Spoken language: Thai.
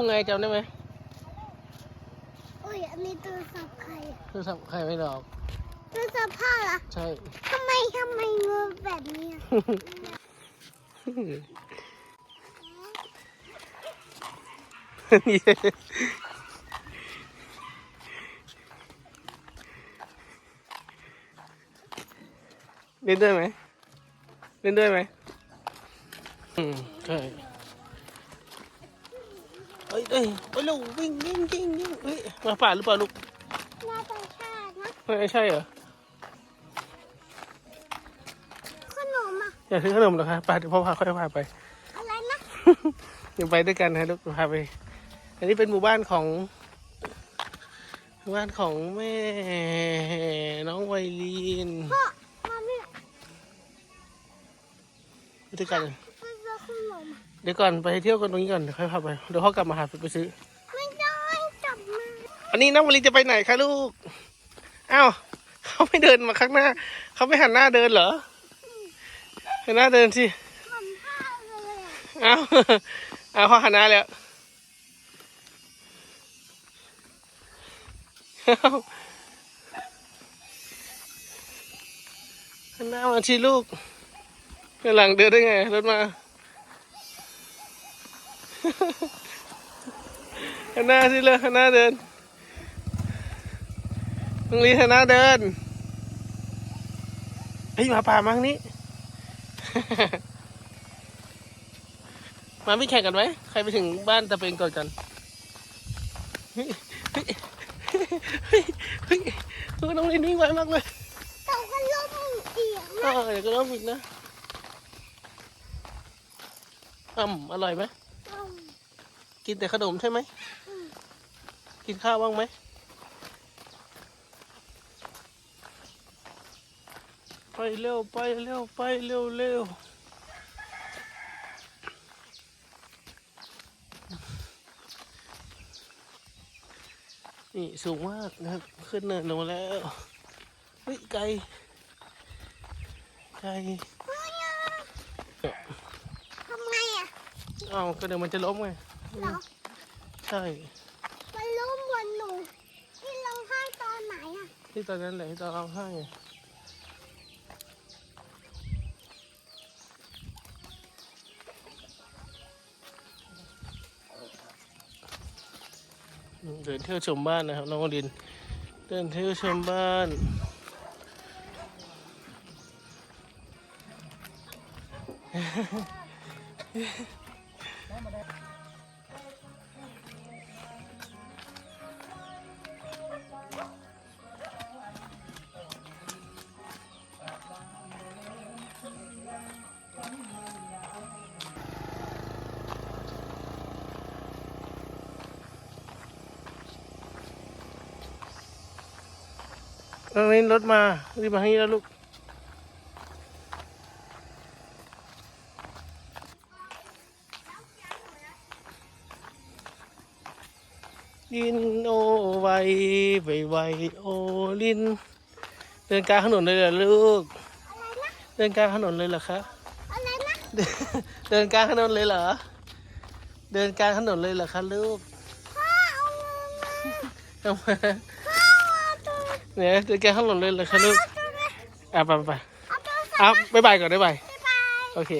ลูกไงจำได้ไหมอุ้ยอันนี้ตัวสับใครโทรศัพท์ใครไม่หรอกตัวสับผ้าเหรอใช่ ทำไมทำไมมือแบบนี้อะเล่นด้วยไหมเล่นด้วยไหมอืมใช่ เอ้ยเอ้ยไปลูกวิ่งวิ่งวิ่งวิ่งเฮ้ยมาป่าหรือเปล่าลูกน่าจะใช่นะไม่ใช่เหรอขนมอะอยากซื้อขนมเหรอคะไปเดี๋ยวพ่อพาค่อยพาไปอะไรนะเดี๋ยวไปด้วยกันนะลูกพาไป อันนี้เป็นหมู่บ้านของหมู่บ้านของแม่ น้องไวลีนพ่อมาไม่ไปด้วยกันไปซื้อขนมอะ เดี๋ยวก่อนไปเที่ยวกันตรงนี้ก่อนเดี๋ยวค่อยพาไปเดี๋ยวพ่อกลับมาหาไปซื้อ ไม่ได้จับมาอันนี้น้องไวลีนจะไปไหนคะลูกอ้าวเขาไม่เดินมาข้างหน้า เขาไม่หันหน้าเดินเหรอหันหน้าเดินสิทำผ้าเลยอะอ้าวอ้าวพ่อหันหน้าแล้วอ้าวหันหน้ามาชีลูกไปหลังเดินได้ไงรถมา หันหน้าสิเลยหันหน้าเดินตรงนี้หันหน้าเดินเฮ้ยมาป่ามาทางนี้ มาไม่แข่งกันไหมใครไปถึงบ้านตะเปงก่อนกันเฮ้ยเฮ้ยเฮ้ยน้องลินวิ่งไวมากเลยต่ก็ล้มอีกเออเดี๋ยวก็ต้องอีกนะอืมอร่อยไหม กินแต่ขนมใช่ไหม กินข้าวบ้างไหม ไปเร็วไปเร็วไปเร็วเร็วนี่สูงมากนะครับ ขึ้นเนินลงมาแล้วเฮ้ยไกลไกล เฮ้ยอะทำไงอะ เอ้าวก็เดี๋ยวมันจะล้มไงเหรอใช่มันล้มบนหนูที่ร้องไห้ตอนไหนอะที่ตอนนั้นแหละที่ตอนร้องไห้ไงอืมเดินเที่ยวชมบ้านนะครับน้องวดิน เดินเที่ยวชมบ้านต รงนี้รถมารีบมาให้แล้วลูก ลินโอไวไปไวโอลิน เดินกลางถนนเลยเหรอลูก อะไรนะเดินกลางถนนเลยเหรอคะ อะไรนะเดินเดินกลางถนนเลยเหรอ เดินกลางถนนเลยเหรอคะลูกพ่อเอามือมาเอามาพ่อเอาตัวเนี่ยเดินกลางถนนเลยเหรอคะลูก เอาตัวมาอะไปไปไปเอาตัวอะบ๊ายบายก่อนบ๊ายบายบ๊ายบายโอเค